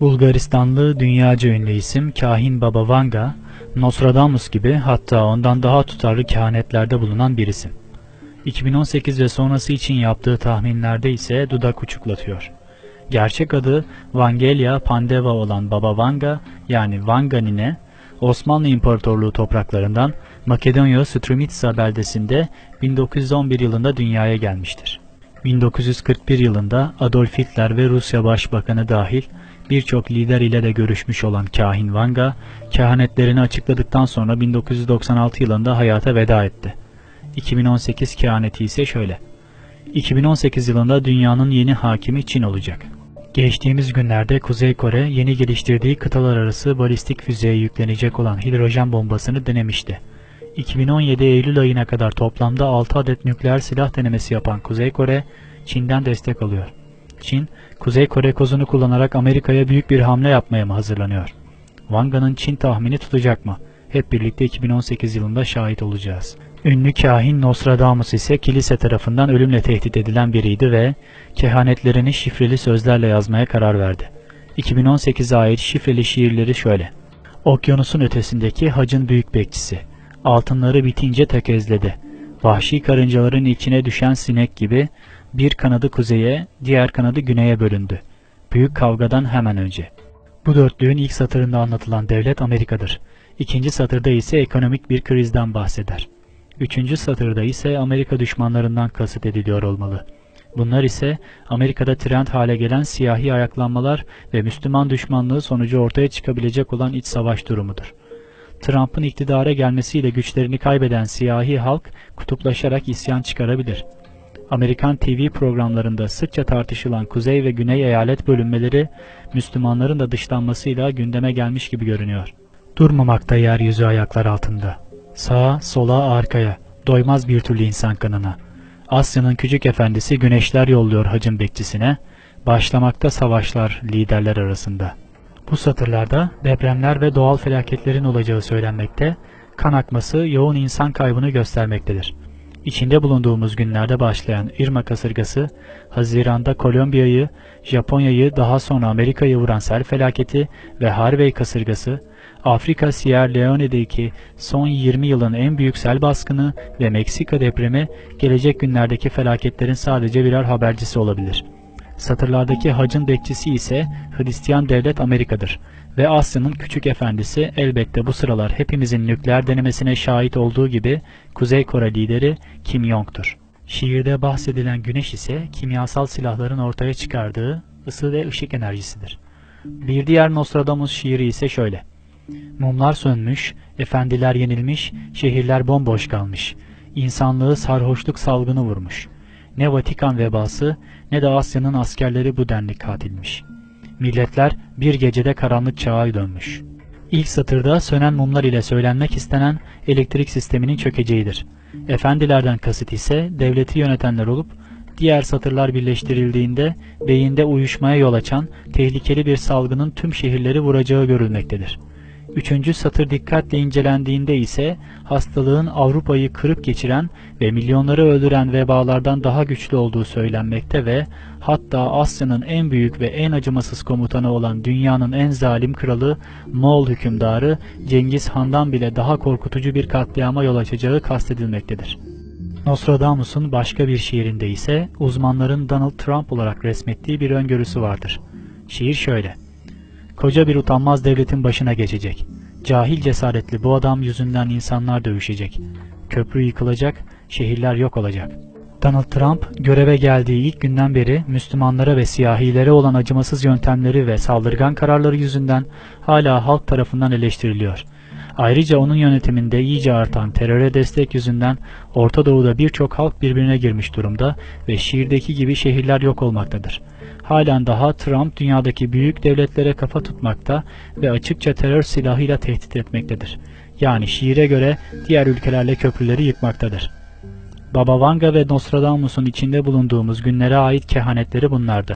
Bulgaristanlı dünyaca ünlü isim Kahin Baba Vanga, Nostradamus gibi hatta ondan daha tutarlı kehanetlerde bulunan bir isim. 2018 ve sonrası için yaptığı tahminlerde ise dudak uçuklatıyor. Gerçek adı Vangelia Pandeva olan Baba Vanga yani Vanga Nine, Osmanlı İmparatorluğu topraklarından Makedonya Strumitsa beldesinde 1911 yılında dünyaya gelmiştir. 1941 yılında Adolf Hitler ve Rusya Başbakanı dahil birçok lider ile de görüşmüş olan Kahin Vanga, kehanetlerini açıkladıktan sonra 1996 yılında hayata veda etti. 2018 kehaneti ise şöyle. 2018 yılında dünyanın yeni hakimi Çin olacak. Geçtiğimiz günlerde Kuzey Kore yeni geliştirdiği kıtalar arası balistik füzeye yüklenecek olan hidrojen bombasını denemişti. 2017 Eylül ayına kadar toplamda 6 adet nükleer silah denemesi yapan Kuzey Kore, Çin'den destek alıyor. Çin, Kuzey Kore kozunu kullanarak Amerika'ya büyük bir hamle yapmaya mı hazırlanıyor? Wanga'nın Çin tahmini tutacak mı? Hep birlikte 2018 yılında şahit olacağız. Ünlü kahin Nostradamus ise kilise tarafından ölümle tehdit edilen biriydi ve kehanetlerini şifreli sözlerle yazmaya karar verdi. 2018'e ait şifreli şiirleri şöyle. Okyanusun ötesindeki hacın büyük bekçisi. Altınları bitince tökezledi. Vahşi karıncaların içine düşen sinek gibi bir kanadı kuzeye, diğer kanadı güneye bölündü. Büyük kavgadan hemen önce. Bu dörtlüğün ilk satırında anlatılan devlet Amerika'dır. İkinci satırda ise ekonomik bir krizden bahseder. Üçüncü satırda ise Amerika düşmanlarından kasıt ediliyor olmalı. Bunlar ise Amerika'da trend hale gelen siyahi ayaklanmalar ve Müslüman düşmanlığı sonucu ortaya çıkabilecek olan iç savaş durumudur. Trump'ın iktidara gelmesiyle güçlerini kaybeden siyahi halk kutuplaşarak isyan çıkarabilir. Amerikan TV programlarında sıkça tartışılan kuzey ve güney eyalet bölünmeleri Müslümanların da dışlanmasıyla gündeme gelmiş gibi görünüyor. Durmamakta yeryüzü ayaklar altında. Sağa, sola, arkaya, doymaz bir türlü insan kanına. Asya'nın küçük efendisi güneşler yolluyor hacın bekçisine, başlamakta savaşlar liderler arasında. Bu satırlarda depremler ve doğal felaketlerin olacağı söylenmekte, kan akması yoğun insan kaybını göstermektedir. İçinde bulunduğumuz günlerde başlayan Irma kasırgası, Haziran'da Kolombiya'yı, Japonya'yı daha sonra Amerika'yı vuran sel felaketi ve Harvey kasırgası, Afrika Sierra Leone'deki son 20 yılın en büyük sel baskını ve Meksika depremi gelecek günlerdeki felaketlerin sadece birer habercisi olabilir. Satırlardaki hacın bekçisi ise Hristiyan devlet Amerika'dır ve Asya'nın küçük efendisi elbette bu sıralar hepimizin nükleer denemesine şahit olduğu gibi Kuzey Kore lideri Kim Jong'tur. Şiirde bahsedilen güneş ise kimyasal silahların ortaya çıkardığı ısı ve ışık enerjisidir. Bir diğer Nostradamus şiiri ise şöyle. Mumlar sönmüş, efendiler yenilmiş, şehirler bomboş kalmış. İnsanlığı sarhoşluk salgını vurmuş. Ne Vatikan vebası ne de Asya'nın askerleri bu denli katilmiş. Milletler bir gecede karanlık çağa dönmüş. İlk satırda sönen mumlar ile söylenmek istenen elektrik sisteminin çökeceğidir. Efendilerden kasıt ise devleti yönetenler olup diğer satırlar birleştirildiğinde beyinde uyuşmaya yol açan tehlikeli bir salgının tüm şehirleri vuracağı görülmektedir. Üçüncü satır dikkatle incelendiğinde ise hastalığın Avrupa'yı kırıp geçiren ve milyonları öldüren vebalardan daha güçlü olduğu söylenmekte ve hatta Asya'nın en büyük ve en acımasız komutanı olan dünyanın en zalim kralı Moğol hükümdarı Cengiz Han'dan bile daha korkutucu bir katliama yol açacağı kastedilmektedir. Nostradamus'un başka bir şiirinde ise uzmanların Donald Trump olarak resmettiği bir öngörüsü vardır. Şiir şöyle. Koca bir utanmaz devletin başına geçecek. Cahil cesaretli bu adam yüzünden insanlar dövüşecek. Köprü yıkılacak, şehirler yok olacak. Donald Trump göreve geldiği ilk günden beri Müslümanlara ve siyahilere olan acımasız yöntemleri ve saldırgan kararları yüzünden hala halk tarafından eleştiriliyor. Ayrıca onun yönetiminde iyice artan teröre destek yüzünden Orta Doğu'da birçok halk birbirine girmiş durumda ve şiirdeki gibi şehirler yok olmaktadır. Halen daha Trump dünyadaki büyük devletlere kafa tutmakta ve açıkça terör silahıyla tehdit etmektedir. Yani şiire göre diğer ülkelerle köprüleri yıkmaktadır. Baba Vanga ve Nostradamus'un içinde bulunduğumuz günlere ait kehanetleri bunlardı.